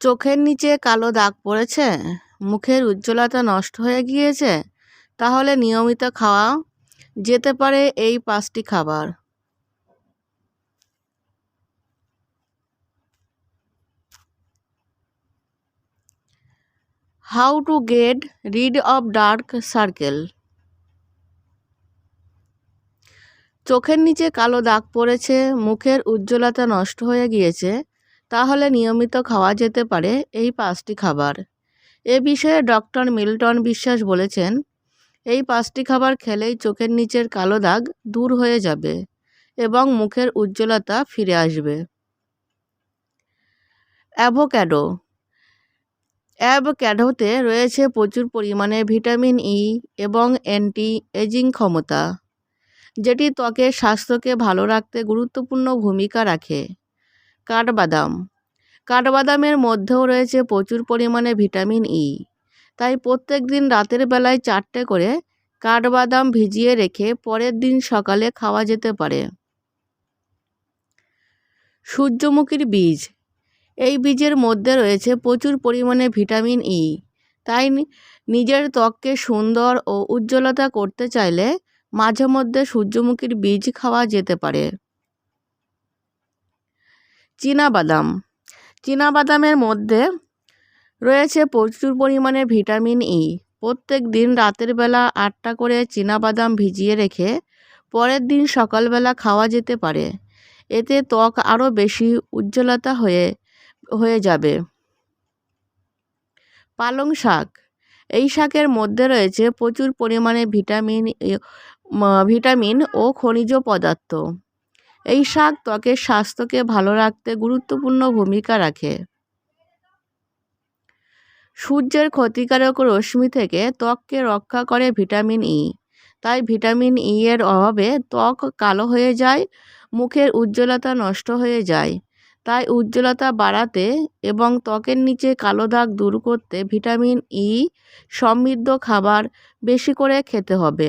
চোখের নিচে কালো দাগ পড়েছে, মুখের উজ্জ্বলতা নষ্ট হয়ে গিয়েছে, তাহলে নিয়মিত খাওয়া যেতে পারে এই পাঁচটি খাবার। How to get rid of dark circle চোখের নিচে কালো দাগ পড়েছে, মুখের উজ্জ্বলতা নষ্ট হয়ে গিয়েছে তাহলে নিয়মিত খাওয়া যেতে পারে এই পাঁচটি খাবার। এ বিষয়ে ডক্টর মিল্টন বিশ্বাস বলেছেন, এই পাঁচটি খাবার খেলেই চোখের নিচের কালো দাগ দূর হয়ে যাবে এবং মুখের উজ্জ্বলতা ফিরে আসবে। অ্যাভোক্যাডো। অ্যাভোক্যাডোতে রয়েছে প্রচুর পরিমাণে ভিটামিন ই এবং অ্যান্টি এজিং ক্ষমতা, যেটি ত্বকের স্বাস্থ্যকে ভালো রাখতে গুরুত্বপূর্ণ ভূমিকা রাখে। কাঠবাদাম। কাঠবাদামের মধ্যেও রয়েছে প্রচুর পরিমাণে ভিটামিন ই তাই প্রত্যেক দিন রাতের বেলায় চারটে করে কাঠবাদাম ভিজিয়ে রেখে পরের দিন সকালে খাওয়া যেতে পারে। সূর্যমুখীর বীজ। এই বীজের মধ্যে রয়েছে প্রচুর পরিমাণে ভিটামিন ই তাই নিজের ত্বককে সুন্দর ও উজ্জ্বলতা করতে চাইলে মাঝে মধ্যে সূর্যমুখীর বীজ খাওয়া যেতে পারে। বাদাম বাদামের মধ্যে রয়েছে প্রচুর পরিমাণে ভিটামিন ই প্রত্যেক দিন রাতের বেলা আটটা করে বাদাম ভিজিয়ে রেখে পরের দিন সকালবেলা খাওয়া যেতে পারে। এতে ত্বক আরও বেশি উজ্জ্বলতা হয়ে হয়ে যাবে। পালং শাক। এই শাকের মধ্যে রয়েছে প্রচুর পরিমাণে ভিটামিন ভিটামিন ও খনিজ পদার্থ। এই শাক ত্বকের স্বাস্থ্যকে ভালো রাখতে গুরুত্বপূর্ণ ভূমিকা রাখে। সূর্যের ক্ষতিকারক রশ্মি থেকে ত্বককে রক্ষা করে ভিটামিন ই তাই ভিটামিন ই এর অভাবে ত্বক কালো হয়ে যায়, মুখের উজ্জ্বলতা নষ্ট হয়ে যায়। তাই উজ্জ্বলতা বাড়াতে এবং ত্বকের নিচে কালো দাগ দূর করতে ভিটামিন ই সমৃদ্ধ খাবার বেশি করে খেতে হবে।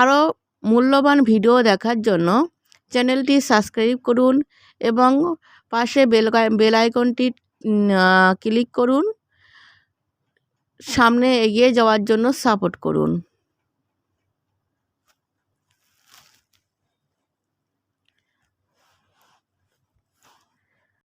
আরও মূল্যবান ভিডিও দেখার জন্য চ্যানেলটি সাবস্ক্রাইব করুন এবং পাশে বেল বেল আইকনটি ক্লিক করুন। সামনে এগিয়ে যাওয়ার জন্য সাপোর্ট করুন।